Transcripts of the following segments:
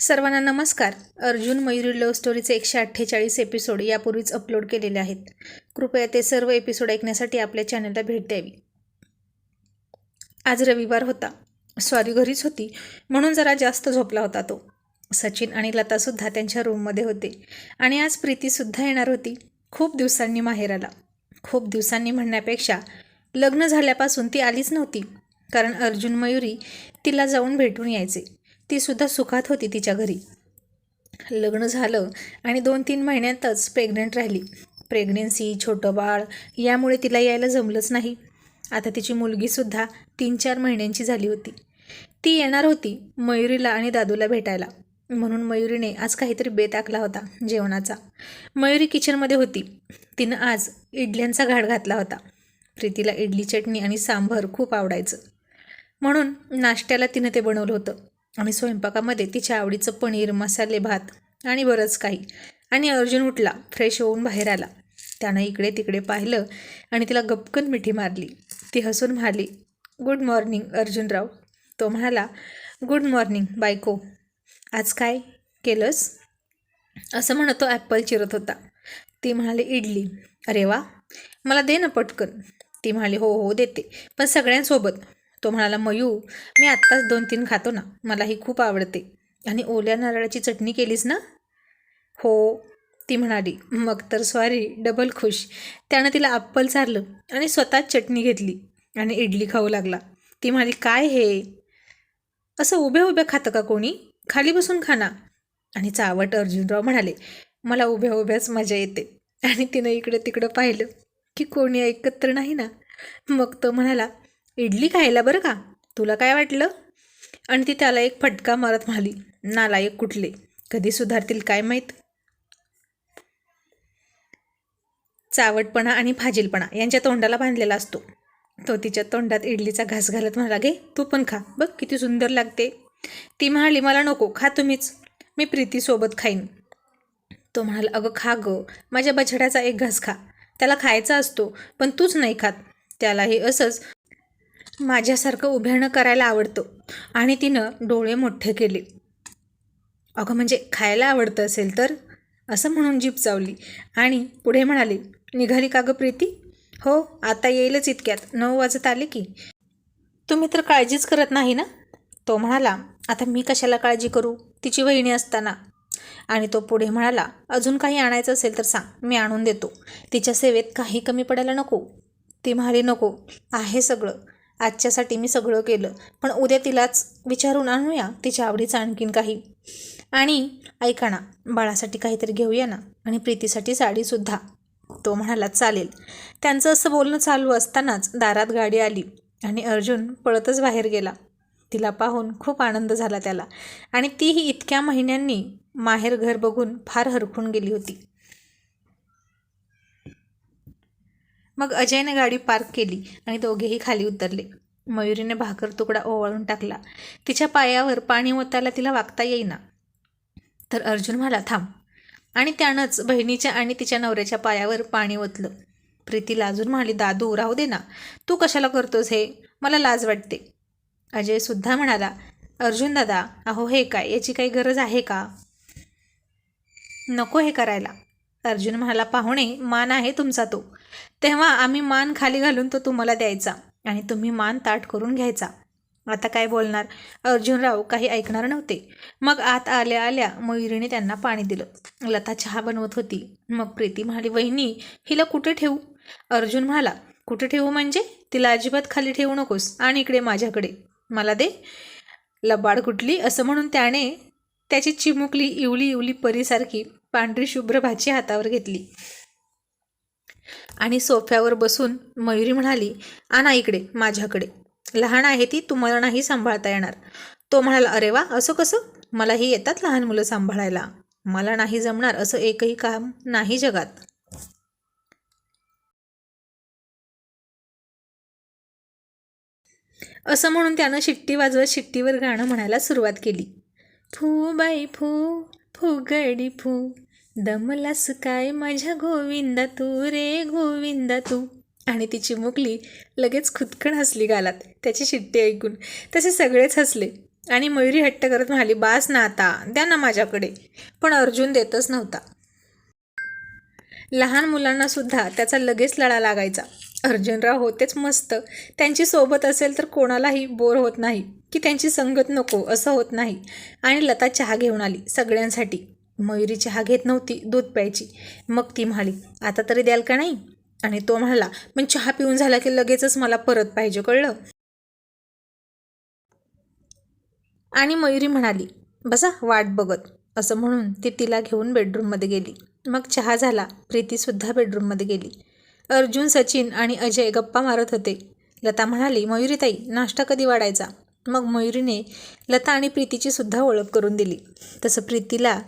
सर्वांना नमस्कार. अर्जुन मयुरी लव्ह स्टोरीचे एकशे अठ्ठेचाळीस एपिसोड यापूर्वीच अपलोड केलेले आहेत. कृपया ते सर्व एपिसोड ऐकण्यासाठी आपल्या चॅनलला भेट द्यावी. आज रविवार होता. स्वारी घरीच होती. म्हणून जरा जास्त झोपला होता तो. सचिन आणि लतासुद्धा त्यांच्या रूममध्ये होते. आणि आज प्रीतीसुद्धा येणार होती. खूप दिवसांनी माहेराला खूप दिवसांनी म्हणण्यापेक्षा लग्न झाल्यापासून ती आलीच नव्हती. कारण अर्जुन मयुरी तिला जाऊन भेटून यायचे. ती सुद्धा सुखात होती तिच्या घरी. लग्न झालं आणि दोन तीन महिन्यातच प्रेग्नंट राहिली. प्रेग्नेन्सी छोटं बाळ यामुळे तिला यायला जमलंच नाही. आता तिची मुलगीसुद्धा तीन चार महिन्यांची झाली होती. ती येणार होती मयुरीला आणि दादूला भेटायला. म्हणून मयुरीने आज काहीतरी बेत आखला होता जेवणाचा. मयुरी किचनमध्ये होती. तिनं आज इडल्यांचा घाट घातला होता. प्रीतीला इडली चटणी आणि सांभर खूप आवडायचं. म्हणून नाश्त्याला तिनं ते बनवलं होतं. आणि स्वयंपाकामध्ये तिच्या आवडीचं पनीर मसाले भात आणि बरंच काही. आणि अर्जुन उठला फ्रेश होऊन बाहेर आला. त्यानं इकडे तिकडे पाहिलं आणि तिला गपकन मिठी मारली. ती हसून म्हणाली गुड मॉर्निंग अर्जुनराव. तो म्हणाला गुड मॉर्निंग बायको. आज काय केलंस? असं म्हणत तो ॲपल चिरत होता. ती म्हणाली इडली. अरे वा मला दे ना पटकन. ती म्हणाली हो हो देते. पण सगळ्यांसोबत. तो म्हणाला मयू मी आत्ताच दोन तीन खातो ना मला ही खूप आवडते. आणि ओल्या नारळाची चटणी केलीस ना? हो ती म्हणाली. मग तर सॉरी डबल खुश. त्यानं तिला अप्पल चारलं आणि स्वतःच चटणी घेतली आणि इडली खाऊ लागला. ती म्हणाली काय हे? असं उभ्या उभ्या खातं का कोणी? खाली बसून खाना आणि चावट अर्जुनराव म्हणाले मला उभ्या उभ्याच मजा येते. आणि तिनं इकडं तिकडं पाहिलं की कोणी ऐकत तर नाही ना. मग तो म्हणाला इडली खायला बरं का? तुला काय वाटलं? आणि ती त्याला एक फटका मारत म्हणाली नालायक कुठले? कधी सुधारतील काय माहीत? चावटपणा आणि फाजीलपणा यांच्या तोंडाला बांधलेला असतो. तो तिच्या तोंडात इडलीचा घास घालत म्हणाला घे तू पण खा. बघ किती सुंदर लागते. ती म्हणाली मला नको खा तुम्हीच. मी प्रीतीसोबत खाईन. तो म्हणाला अगं खा गं. माझ्या बछड्याचा एक घास खा. त्याला खायचा असतो पण तूच नाही खात. त्यालाही असंच माझ्यासारखं उभ्यानं करायला आवडतं. आणि तिनं डोळे मोठे केले. अगं म्हणजे खायला आवडतं असेल तर? असं म्हणून जीप चावली. आणि पुढे म्हणाली निघाली का गं प्रीती? हो आता येईलच इतक्यात. नऊ वाजत आले की. तुम्ही तर काळजीच करत नाही ना? तो म्हणाला आता मी कशाला काळजी करू? तिची वहिनी असताना. आणि तो पुढे म्हणाला अजून काही आणायचं असेल तर सांग. मी आणून देतो. तिच्या सेवेत काही कमी पडायला नको. ती म्हणाली नको. आहे सगळं. आजच्यासाठी मी सगळं केलं. पण उद्या तिलाच विचारून आणूया. तिच्या आवडीचं आणखीन काही. आणि ऐका ना बाळासाठी काहीतरी घेऊया ना. आणि प्रीतीसाठी साडीसुद्धा तो म्हणाला चालेल. त्यांचं असं बोलणं चालू असतानाच दारात गाडी आली आणि अर्जुन पळतच बाहेर गेला. तिला पाहून खूप आनंद झाला त्याला. आणि तीही इतक्या महिन्यांनी माहेर घर बघून फार हरखून गेली होती. मग अजयने गाडी पार्क केली आणि दोघेही खाली उतरले. मयुरीने भाकर तुकडा ओवाळून टाकला. तिच्या पायावर पाणी ओतायला तिला वागता येईना. तर अर्जुन म्हणाला थांब. आणि त्यानंच बहिणीच्या आणि तिच्या नवऱ्याच्या पायावर पाणी ओतलं. प्रीती लाजून म्हणाली दादू राहू दे ना. तू कशाला करतोस हे? मला लाज वाटते. अजयसुद्धा म्हणाला अर्जुन दादा अहो हे काय? याची काही गरज आहे का? नको हे करायला. अर्जुन म्हणाला पाहुणे मान आहे तुमचा तो. तेव्हा आम्ही मान खाली घालून तो तुम्हाला द्यायचा आणि तुम्ही मान ताट करून घ्यायचा. आता काय बोलणार? अर्जुनराव काही ऐकणार नव्हते. मग आत आल्या आल्या मयुरीने त्यांना पाणी दिलं. लता चहा बनवत होती. मग प्रीती म्हणाली वहिनी हिला कुठे ठेवू? अर्जुन म्हणाला कुठे ठेवू म्हणजे? तिला अजिबात खाली ठेवू नकोस आणि इकडे माझ्याकडे. मला दे. लबाड कुठली? असं म्हणून त्याने त्याची चिमुकली इवली इवली परीसारखी पांढरी शुभ्र भाजी हातावर घेतली. आणि सोफ्यावर बसून मयुरी म्हणाली आणा इकडे माझ्याकडे. लहान आहे ती तुम्हाला नाही सांभाळता येणार. तो म्हणाला अरे वा असं कसं? मलाही येतात लहान मुलं सांभाळायला. मला नाही जमणार असं एकही काम नाही जगात. असं म्हणून त्यानं शिट्टी वाजवत शिट्टीवर गाणं म्हणायला सुरुवात केली. फू बाई फू फुगडी फू. दमलास काय माझ्या गोविंदा तू रे गोविंदा तू. आणि तिची मुकली लगेच खुदकण हसली गालात. त्याची शिट्टी ऐकून तसे सगळेच हसले. आणि मयुरी हट्ट करत म्हणाली बास ना आता द्या ना माझ्याकडे. पण अर्जुन देतच नव्हता. लहान मुलांना सुद्धा त्याचा लगेच लळा लागायचा. अर्जुनराव होतेच मस्त. त्यांची सोबत असेल तर कोणालाही बोर होत नाही की त्यांची संगत नको असं होत नाही. आणि लता चहा घेऊन आली सगळ्यांसाठी. मयुरी चहा घेत नव्हती दूध प्यायची. मग ती म्हणाली आता तरी द्याल का नाही? आणि तो म्हणाला पण चहा पिऊन झाला की लगेचच मला परत पाहिजे कळलं? आणि मयुरी म्हणाली बसा वाट बघत. असं म्हणून ती तिला घेऊन बेडरूममध्ये गेली. मग चहा झाला. प्रीतीसुद्धा बेडरूममध्ये गेली. अर्जुन सचिन आणि अजय गप्पा मारत होते. लता म्हणाली मयुरीताई नाश्ता कधी वाढायचा? मग मयुरीने लता आणि प्रीतीची सुद्धा ओळख करून दिली. तसं प्रीतीला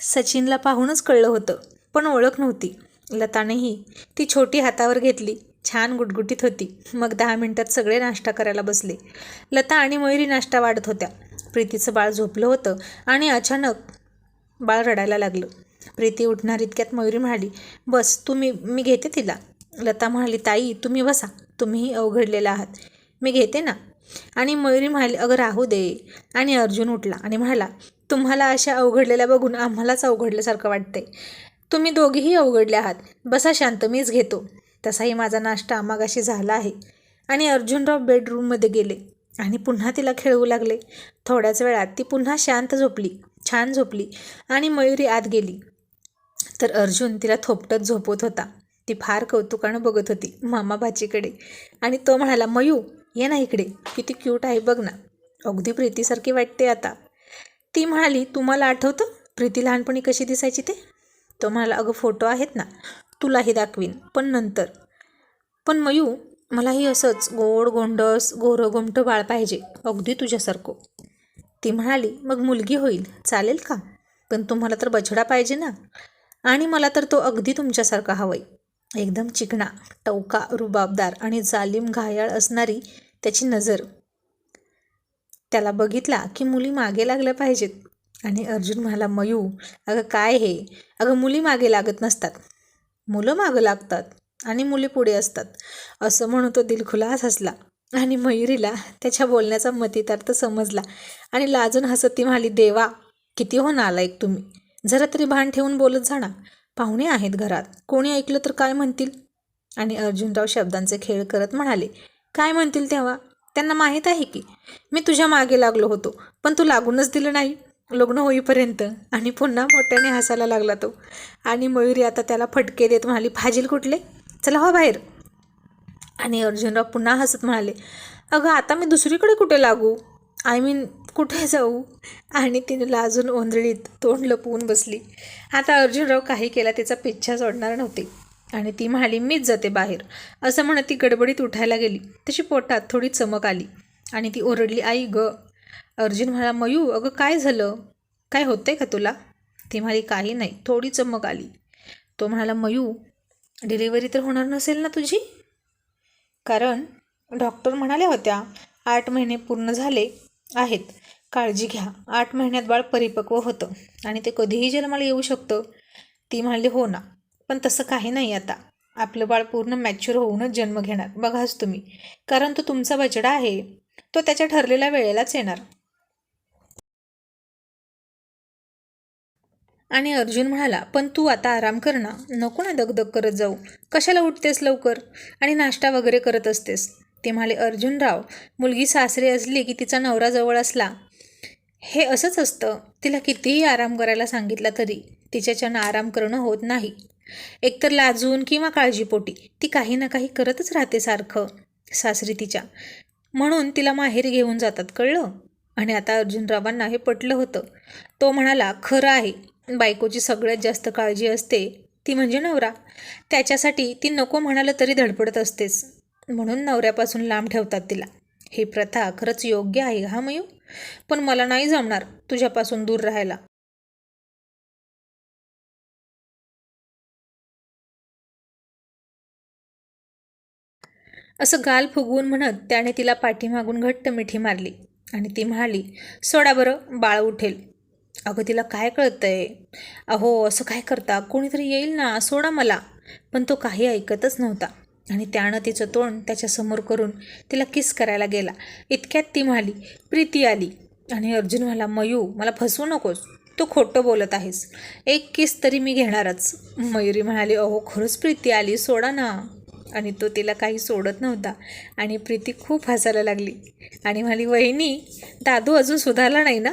सचिनला पाहूनच कळलं होतं पण ओळख नव्हती. लतानेही ती छोटी हातावर घेतली. छान गुटगुटीत होती. मग दहा मिनिटात सगळे नाश्ता करायला बसले. लता आणि मयुरी नाश्ता वाढत होत्या. प्रीतीचं बाळ झोपलं होतं आणि अचानक बाळ रडायला लागलं. प्रीती उठणार इतक्यात मयुरी म्हणाली बस तुम्ही मी घेते तिला. लता म्हणाली ताई तुम्ही बसा तुम्हीही अवघडलेला आहात. मी घेते ना. आणि मयुरी म्हणाली अगं राहू दे. आणि अर्जुन उठला आणि म्हणाला तुम्हाला अशा अवघडलेल्या बघून आम्हालाच अवघडल्यासारखं वाटतंय. तुम्ही दोघेही अवघडले आहात. बसा शांत मीच घेतो. तसाही माझा नाश्ता मागाशी झाला आहे. आणि अर्जुनराव बेडरूममध्ये गेले. आणि पुन्हा तिला खेळवू लागले. थोड्याच वेळात ती पुन्हा शांत झोपली छान झोपली आणि मयुरी आत गेली. तर अर्जुन तिला थोपटत झोपवत होता. ती फार कौतुकानं बघत होती मामा भाचीकडे. आणि तो म्हणाला मयू ये ना इकडे. किती क्यूट आहे बघ ना. अगदी प्रीतीसारखी वाटते आता. ती म्हणाली तुम्हाला आठवतं? प्रीती लहानपणी कशी दिसायची ते? तो म्हणाला अगं फोटो आहेत ना. तुलाही दाखवीन पण नंतर. पण मयू मलाही असंच गोड गोंडस गोरं गोमटं बाळ पाहिजे अगदी तुझ्यासारखं. ती म्हणाली मग मुलगी होईल चालेल का? पण तुम्हाला तर बछडा पाहिजे ना? आणि मला तर तो अगदी तुमच्यासारखा हवाय एकदम चिकणा टवका रुबाबदार आणि जालिम घायाळ असणारी त्याची नजर. त्याला बघितला की मुली मागे लागल्या पाहिजेत. आणि अर्जुन म्हणाला मयू अगं काय हे? अगं मुली मागे लागत नसतात. मुलं मागं लागतात. आणि मुली पुढे असतात. असं म्हणून तो दिलखुलास हसला आणि मयुरीला त्याच्या बोलण्याचा मतितार्थ समजला आणि लाजून हसत ती म्हणाली देवा किती हो नालायक तुम्ही. जरा तरी भान ठेवून बोलत जाणा पाहुणे आहेत घरात. कोणी ऐकलं तर काय म्हणतील? आणि अर्जुनराव शब्दांचे खेळ करत म्हणाले काय म्हणतील तेव्हा? त्यांना माहीत आहे की मी तुझ्या मागे लागलो होतो पण तू लागूनच दिलं नाही. लग्न होईपर्यंत. आणि पुन्हा मोठ्याने हसायला लागला तो. आणि मयुरी आता त्याला फटके देत म्हणाली फाजील कुठले? चला हो बाहेर. आणि अर्जुनराव पुन्हा हसत म्हणाले अगं आता मी दुसरीकडे कुठे लागू? आय मीन कुठे जाऊ? आणि तिने लाजून ओंधळीत तोंड लपवून बसली. आता अर्जुनराव काही केला त्याचा पिच्छा सोडणार नव्हते. आणि ती म्हणाली मीच जाते बाहेर. असं म्हणत ती गडबडीत उठायला गेली. तशी पोटात थोडी चमक आली. आणि ती ओरडली आई ग अर्जुन म्हणाला मयू अगं काय झालं? काय होतंय का तुला? ती म्हणाली काही नाही थोडी चमक आली. तो म्हणाला मयू डिलिव्हरी तर होणार नसेल ना तुझी? कारण डॉक्टर म्हणाल्या होत्या आठ महिने पूर्ण झाले आहेत. काळजी घ्या. आठ महिन्यात बाळ परिपक्व होतं आणि ते कधीही जन्माला येऊ शकतं. ती म्हणाली हो ना. पण तसं काही नाही आता. आपलं बाळ पूर्ण मॅच्युअर होऊनच जन्म घेणार. बघाच तुम्ही. कारण तो तुमचा बचडा आहे. तो त्याच्या ठरलेल्या वेळेलाच येणार. आणि अर्जुन म्हणाला पण तू आता आराम कर ना. नको ना दगदग करत जाऊ. कशाला उठतेस लवकर? आणि नाश्ता वगैरे करत असतेस. ते म्हणाले अर्जुनराव मुलगी सासरे असली की तिचा नवरा जवळ असला हे असंच असतं. तिला कितीही आराम करायला सांगितला तरी तिच्याच्यानं आराम करणं होत नाही. एकतर लाजून किंवा काळजीपोटी ती काही ना काही करतच राहते सारखं. सासरी तिच्या म्हणून तिला माहेर घेऊन जातात कळलं? आणि आता अर्जुनरावांना हे पटलं होतं. तो म्हणाला खरं आहे. बायकोची सगळ्यात जास्त काळजी असते ती म्हणजे नवरा. त्याच्यासाठी ती नको म्हणालं तरी धडपडत असतेच. म्हणून नवऱ्यापासून लांब ठेवतात तिला. ही प्रथा खरंच योग्य आहे हा मयू? पण मला नाही जमणार तुझ्यापासून दूर राहायला. असं गाल फुगवून म्हणत त्याने तिला पाठीमागून घट्ट मिठी मारली आणि ती म्हणाली सोडा बरं बाळ उठेल. अगं तिला काय कळतंय? अहो असं काय करता? कोणीतरी येईल ना सोडा मला. पण तो काही ऐकतच नव्हता. आणि त्यानं तिचं तोंड त्याच्यासमोर करून तिला किस करायला गेला. इतक्यात ती म्हणाली प्रीती आली. आणि अर्जुन म्हणाला मयू मला फसवू नकोस. तू खोटं बोलत आहेस. एक किस तरी मी घेणारच. मयुरी म्हणाली अहो खरंच प्रीती आली सोडा ना. आणि तो तिला काही सोडत नव्हता. आणि प्रीती खूप हसायला लागली. आणि म्हणाली वहिनी दादू अजून सुधारला नाही ना?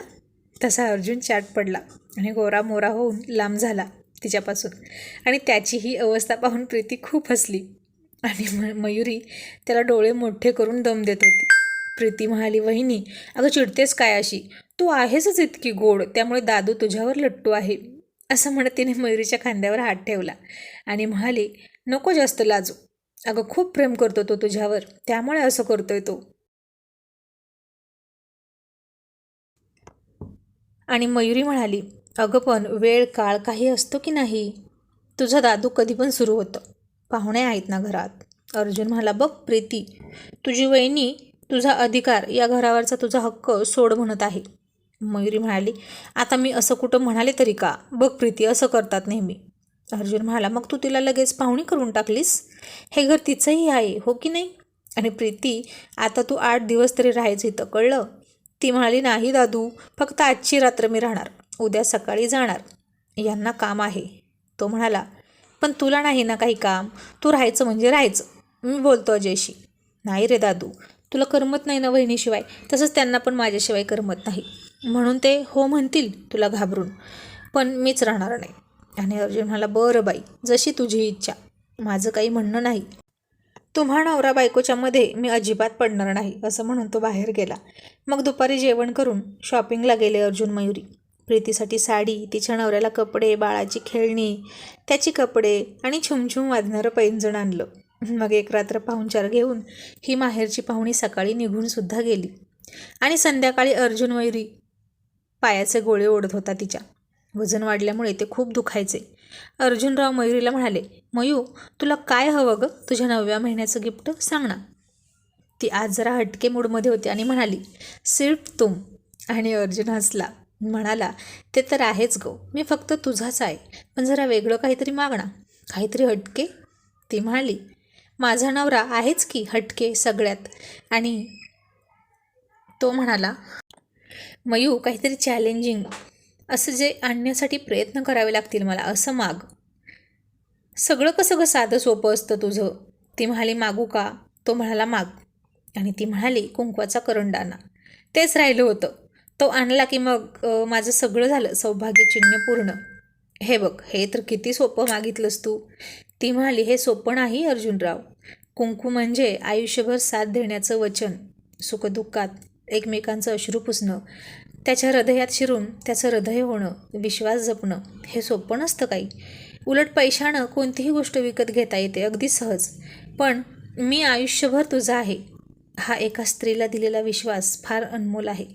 तसा अर्जुन चाट पडला आणि गोरा मोरा होऊन लांब झाला तिच्यापासून. आणि त्याची ही अवस्था पाहून प्रीती खूप हसली आणि म मयुरी त्याला डोळे मोठे करून दम देत होती. प्रीती म्हणाली वहिनी अगं चिडतेस काय अशी? तू आहेसच इतकी गोड त्यामुळे दादू तुझ्यावर लट्टू आहे. असं म्हणत तिने मयुरीच्या खांद्यावर हात ठेवला आणि म्हणाली नको जास्त लाजू. अगं खूप प्रेम करतो तो तुझ्यावर त्यामुळे असं करतोय तो. आणि मयुरी म्हणाली अगं पण वेळ काळ काही असतो की नाही? तुझा दादू कधी पण सुरू होतं. पाहुणे आहेत ना घरात. अर्जुन म्हणाला बघ प्रीती तुझी वहिनी तुझा अधिकार या घरावरचा तुझा हक्क सोड म्हणत आहे. मयुरी म्हणाली आता मी असं कुठं म्हणाले तरी का? बघ प्रीती असं करतात नेहमी. अर्जुन म्हणाला मग तू तिला लगेच पाहुणी करून टाकलीस? हे घर तिचंही आहे हो की नाही? आणि प्रीती आता तू आठ दिवस तरी राहायचं इथं कळलं? ती म्हणाली नाही दादू फक्त आजची रात्र मी राहणार उद्या सकाळी जाणार. यांना काम आहे. तो म्हणाला पण तुला नाही ना काही काम? तू राहायचं म्हणजे राहायचं. मी बोलतो अजयशी. नाही रे दादू तुला करमत नाही ना वहिनीशिवाय? तसंच त्यांना पण माझ्याशिवाय करमत नाही. म्हणून ते हो म्हणतील तुला घाबरून पण मीच राहणार नाही. आणि अर्जुन म्हणाला बरं बाई जशी तुझी इच्छा. माझं काही म्हणणं नाही. तुम्हा नवरा बायकोच्या मध्ये मी अजिबात पडणार नाही असं म्हणून तो बाहेर गेला. मग दुपारी जेवण करून शॉपिंगला गेले अर्जुन मयुरी. प्रीतीसाठी साडी तिच्या नवऱ्याला कपडे बाळाची खेळणी त्याची कपडे आणि छुमछुम वाजणारं पैंजण आणलं. मग एक रात्र पाहुणचार घेऊन ही माहेरची पाहुणी सकाळी निघूनसुद्धा गेली. आणि संध्याकाळी अर्जुन मयुरी पायाचे गोळे ओढत होता तिच्या. वजन वाढल्यामुळे ते खूप दुखायचे. अर्जुनराव मयुरीला म्हणाले मयू तुला काय हवं गं? तुझ्या नवव्या महिन्याचं गिफ्ट सांग ना. ती आज जरा हटके मूडमध्ये होती आणि म्हणाली सिर्फ तुम. आणि अर्जुन हसला. म्हणाला ते तर आहेच गो. मी फक्त तुझाच आहे. पण जरा वेगळं काहीतरी मागणा काहीतरी हटके? ती म्हणाली माझा नवरा आहेच की हटके सगळ्यात? आणि तो म्हणाला मयू काहीतरी चॅलेंजिंग असं जे आणण्यासाठी प्रयत्न करावे लागतील मला असं माग. सगळं कसं गं साधं सोपं असतं तुझं? ती म्हणाली मागू का? तो म्हणाला माग. आणि ती म्हणाली कुंकवाचा करंडाना. तेच राहिलं होतं. तो आणला की मग माझं सगळं झालं सौभाग्य चिन्ह पूर्ण. हे बघ हे तर किती सोपं मागितलंस तू. ती म्हणाली हे सोपं नाही अर्जुनराव. कुंकू म्हणजे आयुष्यभर साथ देण्याचं वचन सुखदुःखात एकमेकांचं अश्रू पुसणं. त्याच्या हृदयात शिरून त्याचं हृदय होणं विश्वास जपणं हे सोपं नसतं काही. उलट पैशानं कोणतीही गोष्ट विकत घेता येते अगदी सहज. पण मी आयुष्यभर तुझा आहे हा एका स्त्रीला दिलेला विश्वास फार अनमोल आहे.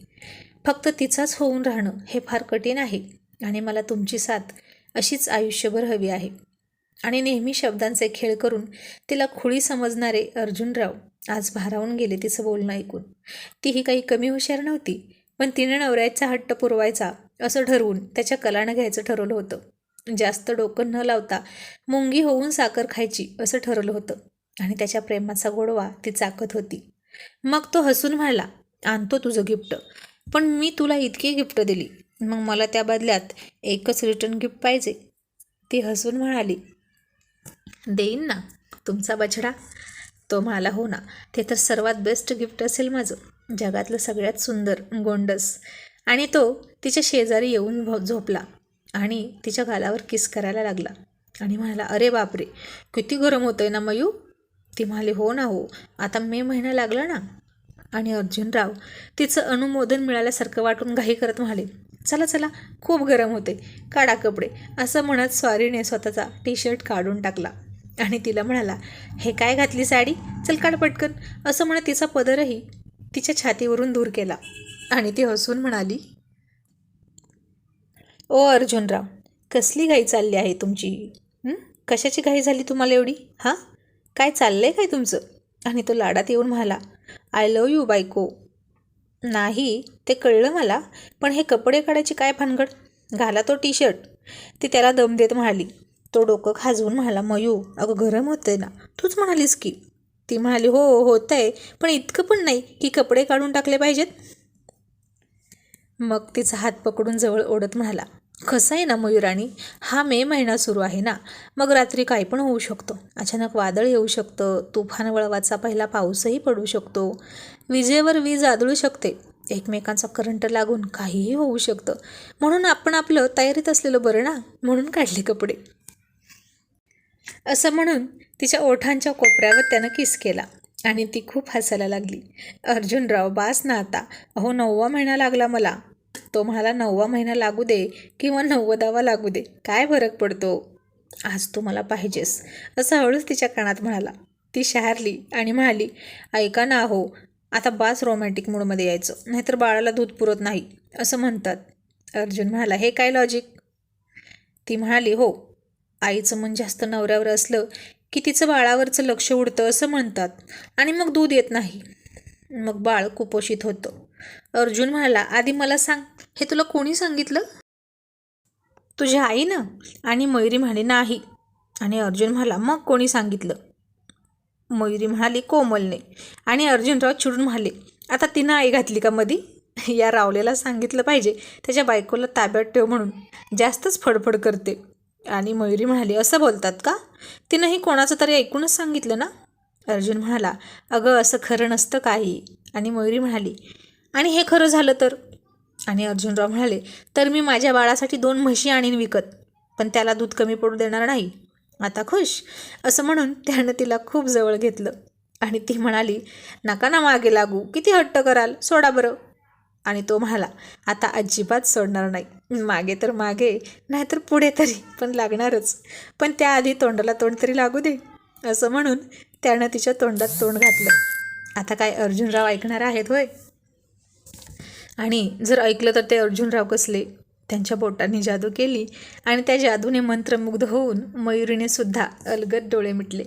फक्त तिचाच होऊन राहणं हे फार कठीण आहे आणि मला तुमची साथ अशीच आयुष्यभर हवी आहे. आणि नेहमी शब्दांचे खेळ करून तिला खुळी समजणारे अर्जुनराव आज भारावून गेले तिचं बोलणं ऐकून. तीही काही कमी हुशार नव्हती पण तिने नवऱ्याचा हट्ट पुरवायचा असं ठरवून त्याच्या कलानं घ्यायचं ठरवलं होतं. जास्त डोकं न लावता मुंगी होऊन साखर खायची असं ठरवलं होतं. आणि त्याच्या प्रेमाचा गोडवा ती चाकत होती. मग तो हसून म्हणाला आणतो तुझं गिफ्ट. पण मी तुला इतकी गिफ्ट दिली. मग मला त्या बदल्यात एकच रिटर्न गिफ्ट पाहिजे. ती हसून म्हणाली देईन ना. तुमचा बछडा. तो म्हणाला हो ना. ते तर सर्वात बेस्ट गिफ्ट असेल माझं. जगातलं सगळ्यात सुंदर गोंडस. आणि तो तिच्या शेजारी येऊन भो झोपला आणि तिच्या गालावर किस करायला लागला. आणि म्हणाला अरे बापरे किती गरम होतं आहे ना मयू. ती म्हणाली हो ना हो आता मे महिना लागला ना. आणि अर्जुनराव तिचं अनुमोदन मिळाल्यासारखं वाटून घाई करत म्हणाले चला चला खूप गरम होते काढा कपडे. असं म्हणत स्वारीने स्वतःचा टी शर्ट काढून टाकला. आणि तिला म्हणाला हे काय घातली साडी? चल काढ पटकन. असं म्हणत तिचा पदरही तिच्या छातीवरून दूर केला आणि ती हसून म्हणाली ओ अर्जुनराव कसली घाई चालली आहे तुमची? कशाची घाई झाली तुम्हाला एवढी? हां? काय चाललं आहे काय तुमचं? आणि तो लाडात येऊन म्हणाला आय लव यू बायको. नाही ते कळलं मला पण हे कपडे काढायची काय भानगड? घाला तो टी शर्ट ती त्याला दम देत म्हणाली. तो डोकं खाजवून म्हणाला मयू अगं गरम होते ना. तूच म्हणालीस की. ती म्हणाली हो, हो होत आहे पण इतकं पण नाही की कपडे काढून टाकले पाहिजेत. मग तिचा हात पकडून जवळ ओढत म्हणाला कसं आहे ना मयुराणी? हा मे महिना सुरू आहे ना. मग रात्री काही पण होऊ शकतो. अचानक वादळ येऊ शकतं. तुफान वळवाचा पहिला पाऊसही पडू शकतो. विजेवर वीज आदळू शकते. एकमेकांचा करंट लागून काहीही होऊ शकतं. म्हणून आपण आपलं तयारीत असलेलं बरं ना? म्हणून काढले कपडे. असं म्हणून तिच्या ओठांच्या कोपऱ्यावर त्यानं किस केला आणि ती खूप हसायला लागली. अर्जुनराव बास ना आता. अहो नववा महिना लागला मला. तो म्हणाला नववा महिना लागू दे किंवा नव्वदावा लागू दे. काय फरक पडतो? आज तू मला पाहिजेस. असं हळूच तिच्या कानात म्हणाला. ती शहारली आणि म्हणाली ऐका ना हो आता बास रोमॅन्टिक मूडमध्ये यायचं. नाहीतर बाळाला दूध पुरत नाही. असं म्हणतात. अर्जुन म्हणाला हे काय लॉजिक ती म्हणाली हो आईचं मन जास्त नवऱ्यावर असलं की तिचं बाळावरचं लक्ष उडतं असं म्हणतात. आणि मग दूध येत नाही. मग बाळ कुपोषित होतं. अर्जुन म्हणाला आधी मला सांग हे तुला कोणी सांगितलं? तुझ्या आई ना आणि मयुरी म्हणाली नाही. आणि अर्जुन म्हणाला मग कोणी सांगितलं? मयुरी म्हणाली कोमलने. आणि अर्जुनराव चिडून म्हणाले आता तिनं आई घातली का मधी? या रावलेला सांगितलं पाहिजे. त्याच्या बायकोला ताब्यात ठेव म्हणून. जास्तच फडफड करते. आणि मयुरी म्हणाली असं बोलतात का? तिनंही कोणाचं तरी ऐकूनच सांगितलं ना? अर्जुन म्हणाला अगं असं खरं नसतं काही. आणि मयुरी म्हणाली आणि हे खरं झालं तर? आणि अर्जुनराव म्हणाले तर मी माझ्या बाळासाठी दोन म्हशी आणीन विकत पण त्याला दूध कमी पडू देणार नाही. आता खुश? असं म्हणून त्यानं तिला खूप जवळ घेतलं. आणि ती म्हणाली नका ना मागे लागू किती हट्ट कराल सोडा बरं. आणि तो म्हणाला आता अजिबात सोडणार नाही. मागे तर मागे नाहीतर पुढे तरी पण लागणारच. पण त्याआधी तोंडाला तोंड तरी लागू दे. असं म्हणून त्यानं तिच्या तोंडात तोंड घातलं. आता काय अर्जुनराव ऐकणार आहेत होय? आणि जर ऐकलं तर ते अर्जुनराव कसले? त्यांच्या बोटांनी जादू केली आणि त्या जादूने मंत्रमुग्ध होऊन मयुरीने सुद्धा अलगद डोळे मिटले.